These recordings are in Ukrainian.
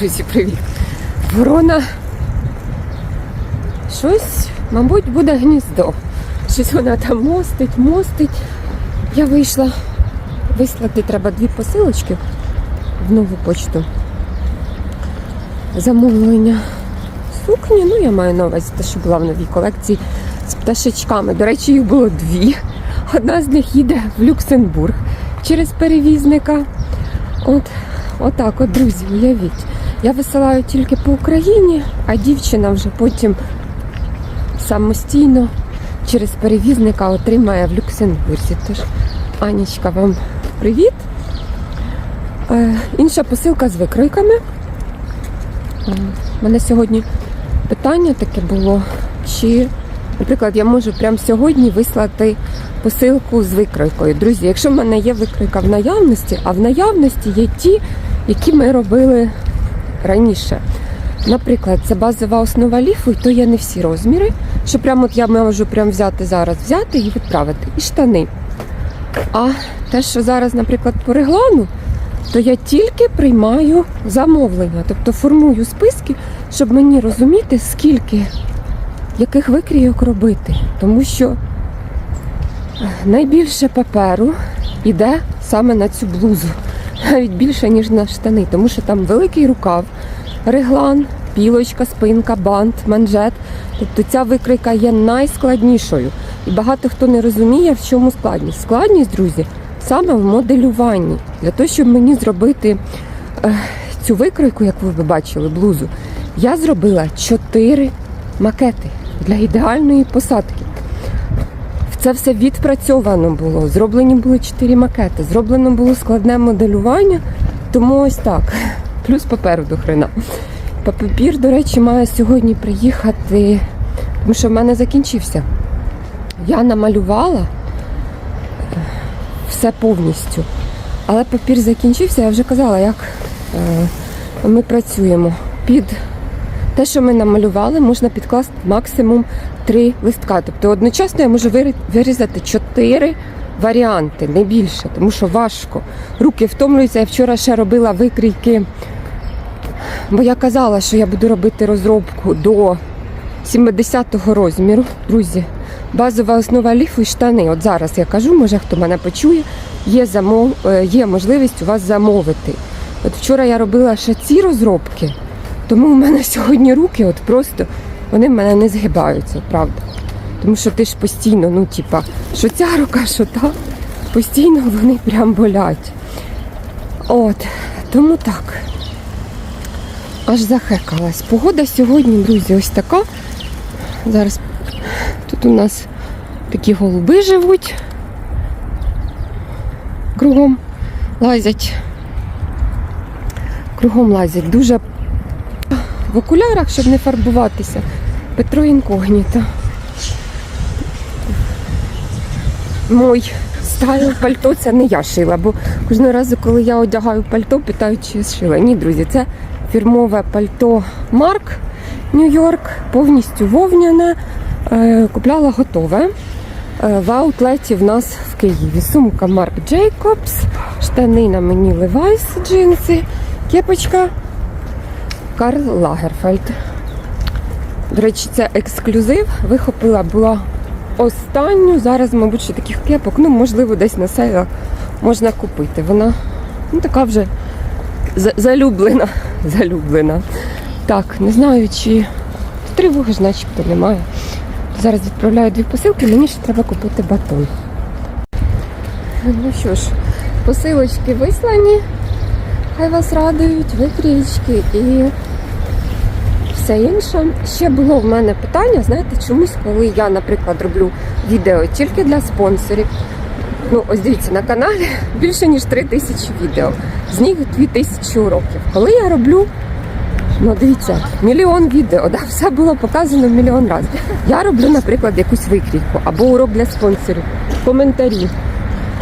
друзі, привіт. Ворона. Щось, мабуть, буде гніздо. Щось вона там мостить, мостить. Я вийшла. Вислати треба дві посилочки в нову почту. Замовлення сукні. Ну, я маю на увазі те, що була в новій колекції з пташечками. До речі, їх було дві. Одна з них їде в Люксембург через перевізника. От, отак, от, друзі, уявіть. Я висилаю тільки по Україні, а дівчина вже потім самостійно через перевізника отримає в Люксембурзі. Тож, Анічка, вам привіт. Е, інша посилка з викройками. У мене сьогодні питання таке було, чи, наприклад, я можу прямо сьогодні вислати посилку з викройкою. Друзі, якщо в мене є викройка в наявності, а в наявності є ті, які ми робили раніше. Наприклад, це базова основа ліфу, і то є не всі розміри. Що прямо от я можу прямо взяти зараз, взяти і відправити. І штани. А те, що зараз, наприклад, по реглану, то я тільки приймаю замовлення, тобто формую списки, щоб мені розуміти, скільки яких викрійок робити. Тому що найбільше паперу йде саме на цю блузу, навіть більше, ніж на штани, тому що там великий рукав, реглан, пілочка, спинка, бант, манжет. Тобто ця викройка є найскладнішою. І багато хто не розуміє, в чому складність. Складність, друзі, саме в моделюванні. Для того, щоб мені зробити е, цю викройку, як ви бачили, блузу, я зробила чотири макети для ідеальної посадки. Це все відпрацьовано було. Зроблені були чотири макети, зроблено було складне моделювання, тому ось так. Плюс паперу до хрена. Папір, до речі, має сьогодні приїхати, тому що в мене закінчився. Я намалювала е, все повністю. Але папір закінчився, я вже казала, як е, ми працюємо. Під те, що ми намалювали, можна підкласти максимум три листка. Тобто одночасно я можу вирізати чотири варіанти, не більше, тому що важко. Руки втомлюються. Я вчора ще робила викрійки, бо я казала, що я буду робити розробку до 70-го розміру. Друзі, базова основа ліфу і штани. От зараз я кажу, може хто мене почує, є, замов... е, є можливість у вас замовити. От вчора я робила ще ці розробки, тому в мене сьогодні руки от просто вони в мене не згибаються, правда. Тому що ти ж постійно, ну, типа, що ця рука, що та, постійно вони прям болять. От, тому так. Аж захекалась. Погода сьогодні, друзі, ось така. Зараз тут у нас такі голуби живуть. Кругом лазять. Кругом лазять. Дуже в окулярах, щоб не фарбуватися. Петро інкогніто. Мой стайл пальто це не я шила, бо кожного разу, коли я одягаю пальто, питають, чи шила. Ні, друзі, це фірмове пальто Марк Нью-Йорк, повністю вовняне. Е, Купляла готове. Е, В аутлеті в нас в Києві. Сумка Марк Джейкобс, штани на мені Levi's джинси, кепочка Карл Лагерфельд. До речі, це ексклюзив. Вихопила була останню. Зараз, мабуть, ще таких кепок, ну, можливо, десь на сейлах можна купити. Вона ну, така вже залюблена. залюблена. Так, не знаю, чи тривоги ж начебто немає. Зараз відправляю дві посилки, мені ще треба купити батон. Ну що ж, посилочки вислані. Хай вас радують, викрійки і все інше. Ще було в мене питання, знаєте, чомусь, коли я, наприклад, роблю відео тільки для спонсорів. Ну, ось дивіться, на каналі більше ніж 3 тисячі відео. З них 2 тисячі уроків. Коли я роблю, ну дивіться, мільйон відео, да, все було показано мільйон разів. Я роблю, наприклад, якусь викрійку або урок для спонсорів, коментарі.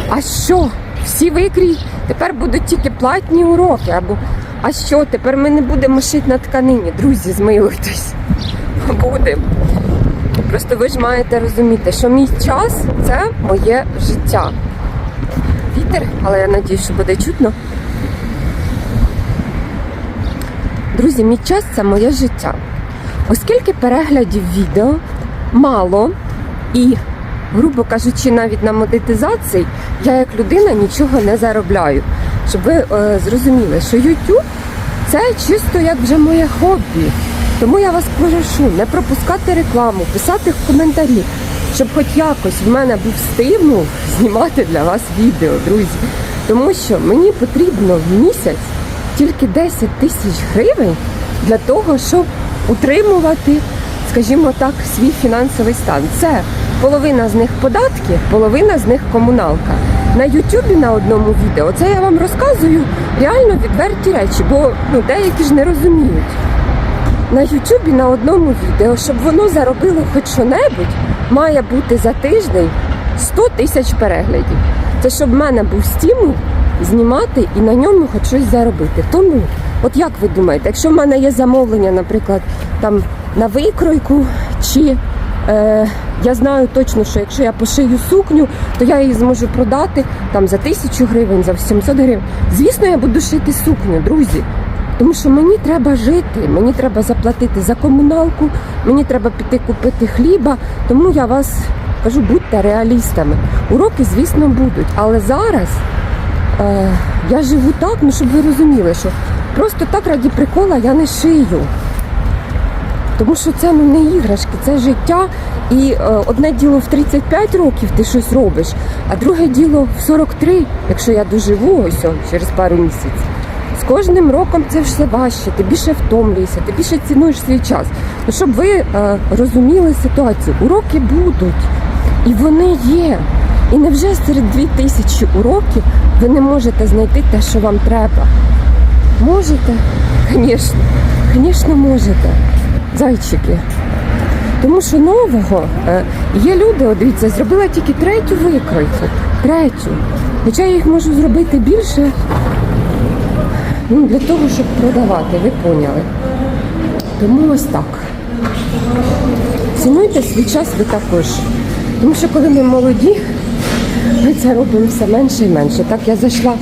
А що? Всі викрій тепер будуть тільки платні уроки. Або а що? Тепер ми не будемо шити на тканині. Друзі, змилуйтесь. Будемо. Просто ви ж маєте розуміти, що мій час це моє життя. Вітер, але я надію, що буде чутно. Друзі, мій час це моє життя. Оскільки переглядів відео мало і, грубо кажучи, навіть на монетизації, я як людина нічого не заробляю. Щоб ви е, зрозуміли, що YouTube це чисто як вже моє хобі. Тому я вас прошу не пропускати рекламу, писати в коментарі, щоб хоч якось в мене був стимул знімати для вас відео, друзі. Тому що мені потрібно в місяць тільки 10 тисяч гривень для того, щоб утримувати, скажімо так, свій фінансовий стан. Це половина з них податки, половина з них комуналка. На Ютубі на одному відео це я вам розказую реально відверті речі, бо ну, деякі ж не розуміють. На Ютубі на одному відео, щоб воно заробило хоч що-небудь, має бути за тиждень 100 тисяч переглядів. Це щоб в мене був стимул знімати і на ньому хоч щось заробити. Тому, от як ви думаєте, якщо в мене є замовлення, наприклад, там на викройку, чи е, я знаю точно, що якщо я пошию сукню, то я її зможу продати там за тисячу гривень, за 800 гривень. Звісно, я буду шити сукню, друзі. Тому що мені треба жити, мені треба заплатити за комуналку, мені треба піти купити хліба. Тому я вас кажу, будьте реалістами. Уроки, звісно, будуть. Але зараз е, я живу так, ну щоб ви розуміли, що просто так раді прикола я не шию. Тому що це ну не іграшки, це життя. І е, одне діло в 35 років ти щось робиш, а друге діло в 43, якщо я доживу ось через пару місяців. З кожним роком це все важче, ти більше втомлюєшся, ти більше цінуєш свій час. Ну, щоб ви е, розуміли ситуацію, уроки будуть, і вони є. І невже серед 2000 уроків ви не можете знайти те, що вам треба? Можете? Звісно, звісно, можете. Зайчики. Тому що нового е, є люди, от дивіться, зробила тільки третю викройку. Третю. Хоча я їх можу зробити більше ну, для того, щоб продавати, ви поняли. Тому ось так. Цінуйте свій час ви також. Тому що коли ми молоді, ми це робимо все менше і менше. Так я зайшла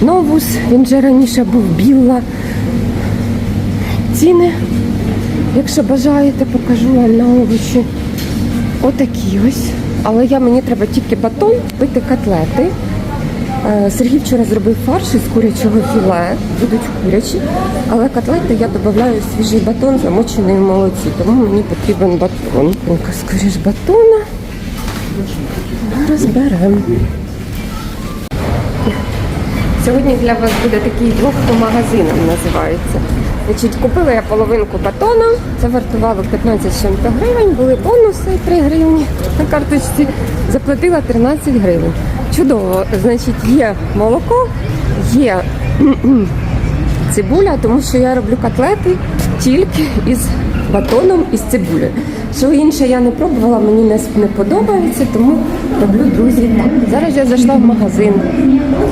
в новус, він вже раніше був білла. Ціни, якщо бажаєте, покажу вам на овочі. Отакі ось. Але я мені треба тільки батон, пити котлети. Е, Сергій вчора зробив фарш із курячого філе, будуть курячі, але котлети я додаю свіжий батон, замочений в молоці, тому мені потрібен батон. Скоріш батона. Розберемо. Сьогодні для вас буде такий влог по магазинам називається. Значить, купила я половинку батона, це вартувало 15 чим-то гривень, були бонуси 3 гривні на карточці, заплатила 13 гривень. Чудово, значить, є молоко, є цибуля, тому що я роблю котлети тільки із батоном і з цибулею. Що інше я не пробувала, мені не, не подобається, тому роблю, друзі, так. Зараз я зайшла в магазин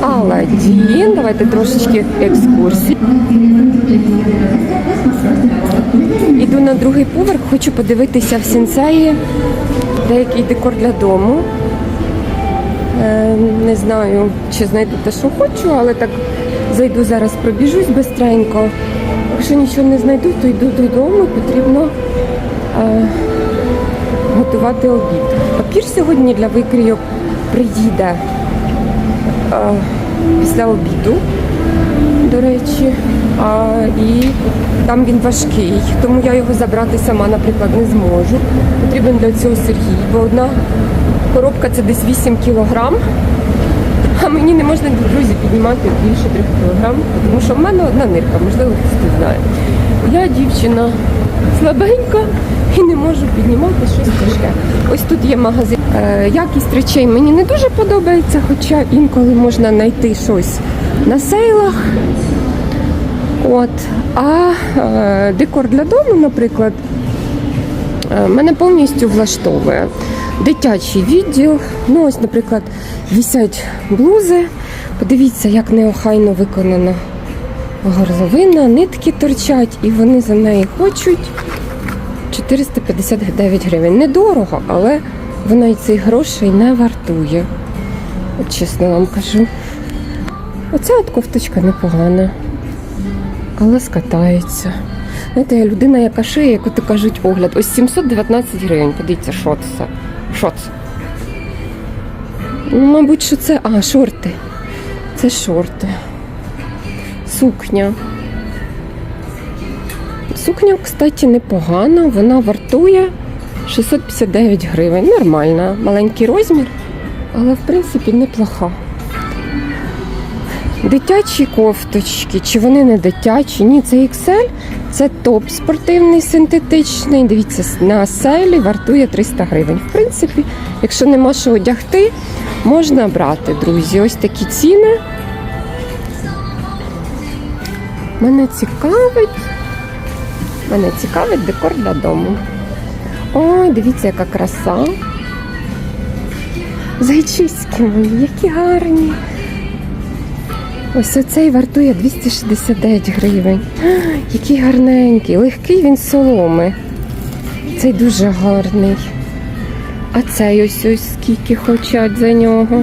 Аладдін. Давайте трошечки екскурсії. Іду на другий поверх, хочу подивитися в сенсеї деякий декор для дому. Е, Не знаю, чи знайду те, що хочу, але так зайду зараз, пробіжусь бистренько. Якщо нічого не знайду, то йду додому, потрібно е, готувати обід. Папір сьогодні для викрійок приїде е, після обіду, до речі. А, і там він важкий, тому я його забрати сама, наприклад, не зможу. Потрібен для цього Сергій, бо одна коробка це десь 8 кілограм. А мені не можна, друзі, піднімати більше 3 кілограм, тому що в мене одна нирка, можливо, хтось не знає. Я дівчина слабенька і не можу піднімати щось тяжке. Ось тут є магазин. Е, якість речей мені не дуже подобається, хоча інколи можна знайти щось на сейлах. От. А е, декор для дому, наприклад, е, мене повністю влаштовує. Дитячий відділ. Ну, ось, наприклад, вісять блузи. Подивіться, як неохайно виконана горловина, нитки торчать, і вони за неї хочуть 459 гривень. Недорого, але воно і цих грошей не вартує. От чесно вам кажу. Оця от кофточка непогана. але скатається. Знаєте, людина, яка шиє, яку то кажуть огляд. Ось 719 гривень. Подивіться, що це? Що це? Ну, Мабуть, що це. А, шорти. Це шорти. Сукня. Сукня, кстати, непогана. Вона вартує 659 гривень. Нормальна, маленький розмір, але в принципі неплоха. Дитячі кофточки, чи вони не дитячі? Ні, це XL, це топ спортивний синтетичний. Дивіться, на селі вартує 300 гривень. В принципі, якщо нема що одягти, можна брати, друзі. Ось такі ціни. Мене цікавить. Мене цікавить декор для дому. Ой, дивіться, яка краса. Зайчиськи мої, які гарні. Ось оцей вартує 269 гривень. Який гарненький, легкий він соломи. Цей дуже гарний. А цей ось ось скільки хочуть за нього.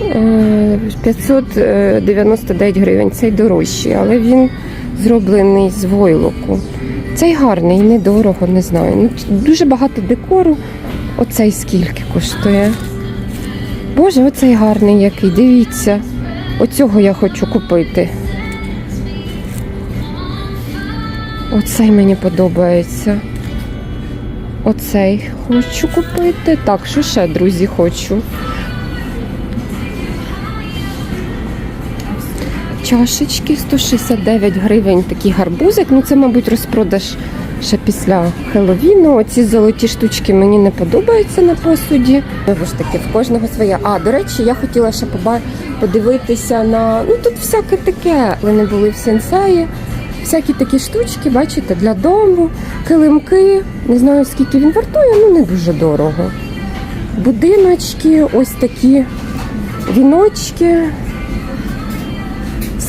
Е, 599 гривень. Цей дорожчий, але він зроблений з войлоку. Цей гарний, недорого, не знаю. Ну, дуже багато декору. Оцей скільки коштує. Боже, оцей гарний який, дивіться. Оцього я хочу купити. Оцей мені подобається. Оцей хочу купити. Так, що ще, друзі, хочу. Чашечки 169 гривень, такий гарбузик. Ну, це, мабуть, розпродаж ще після Хеллоуіну. Оці золоті штучки мені не подобаються на посуді. Знову ж таки, в кожного своє. А, до речі, я хотіла ще подивитися на. Ну тут всяке таке. Вони були в сенсеї. Всякі такі штучки, бачите, для дому, килимки. Не знаю, скільки він вартує, ну не дуже дорого. Будиночки, ось такі віночки.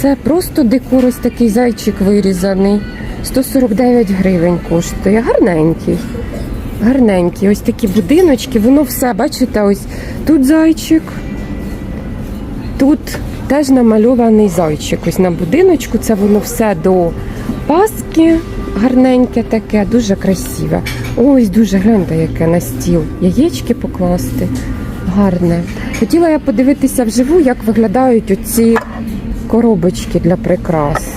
Це просто декор, ось такий зайчик вирізаний. 149 гривень коштує. Гарненький. Гарненький. Ось такі будиночки, воно все, бачите, ось тут зайчик. Тут теж намальований зайчик. Ось на будиночку. Це воно все до паски. Гарненьке таке, дуже красиве. Ось дуже гляньте, яке на стіл. Яєчки покласти. Гарне. Хотіла я подивитися вживу, як виглядають оці коробочки для прикрас.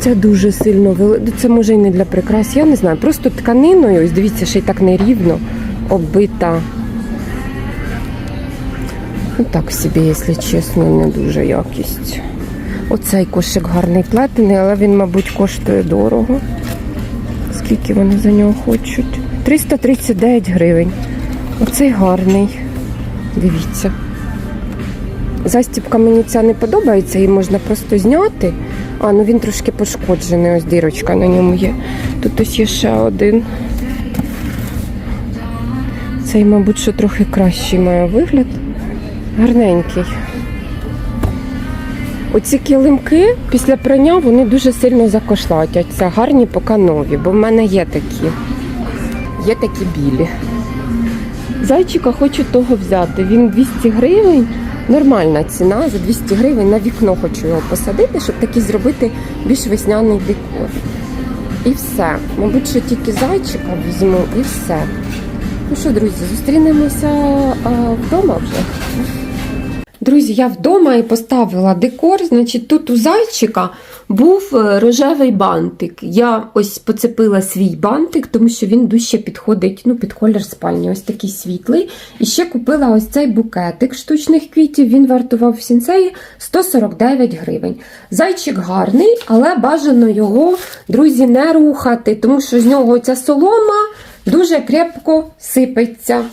Це дуже сильно вели... Це може і не для прикрас, я не знаю. Просто тканиною, ось дивіться, ще й так нерівно оббита. Ну так собі, якщо чесно, не дуже якість. Оцей кошик гарний плетений, але він, мабуть, коштує дорого. Скільки вони за нього хочуть? 339 гривень. Оцей гарний. Дивіться. Застіпка мені ця не подобається, її можна просто зняти. А, ну він трошки пошкоджений, ось дірочка на ньому є. Тут ось є ще один. Цей, мабуть, що трохи кращий має вигляд. Гарненький. Оці килимки після прання вони дуже сильно закошлатяться. Гарні поки нові, бо в мене є такі. Є такі білі. Зайчика хочу того взяти. Він 200 гривень. Нормальна ціна за 200 гривень на вікно хочу його посадити, щоб такий зробити більш весняний декор. І все. Мабуть, що тільки зайчика візьму і все. Ну що, друзі, зустрінемося вдома вже. Друзі, я вдома і поставила декор. Значить, тут у зайчика був е, рожевий бантик. Я ось поцепила свій бантик, тому що він дужче підходить ну, під колір спальні. Ось такий світлий. І ще купила ось цей букетик штучних квітів. Він вартував в сінцеї 149 гривень. Зайчик гарний, але бажано його, друзі, не рухати, тому що з нього ця солома дуже крепко сипеться.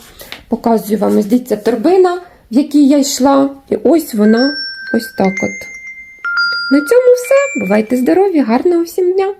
Показую вам, ось дивіться, торбина в якій я йшла. І ось вона ось так от. На цьому все. Бувайте здорові, гарного всім дня!